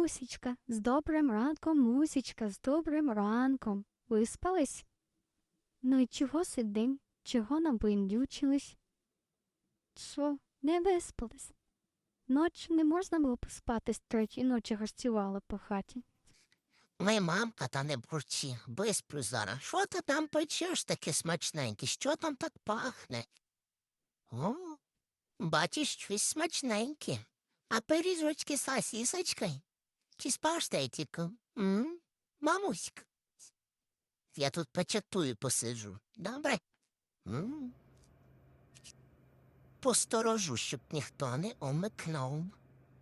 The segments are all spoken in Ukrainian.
Мусічка, з добрим ранком, мусічка, з добрим ранком. Виспались? Ну і чого сидим? Чого набиндючились? Що, не виспались? Ночі не можна було поспати з третьої ночі гостювали по хаті. Ви, мамка, та не бурчи, висплю зараз. Що ти там печеш таке смачненьке? Що там так пахне? О, бачиш, щось смачненьке. А пиріжочки з сосісочкою? Чи з паштетиком? М? Я тут початую посиджу. Добре? М? Посторожу, щоб ніхто не омикнув.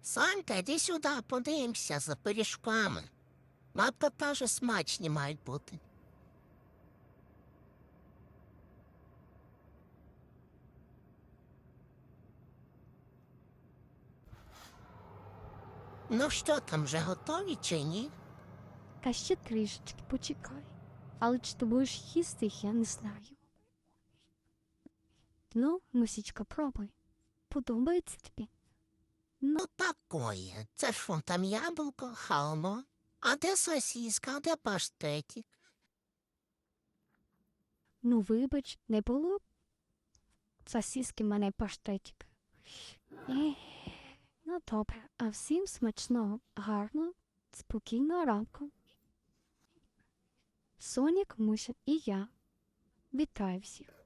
Санька, йди сюди, подивимося за пиріжками. Мапка каже, смачні мають бути. Ну що там вже готові чи ні? Та ще трішечки почекай. Але чи ти будеш їсти їх, я не знаю. Ну, Мусічка, пробуй. Подобається тобі? Ну, такое. Це ж вон там яблуко, халмо. А де сосиска, а де паштетик? Ну, вибач, не було. б Сосиски в мене паштетик. Ех, ну добре, а всім смачного, гарного, спокійного ранку. Сонік, Муся і я. Вітаю всіх.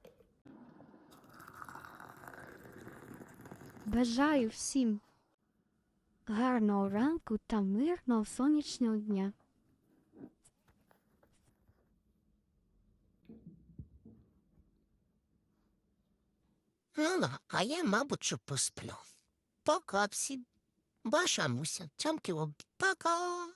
Бажаю всім гарного ранку та мирного сонячного дня. Ну, а я, мабуть, що посплю. Пока всім. Ваша муся, цямки вам. Пока.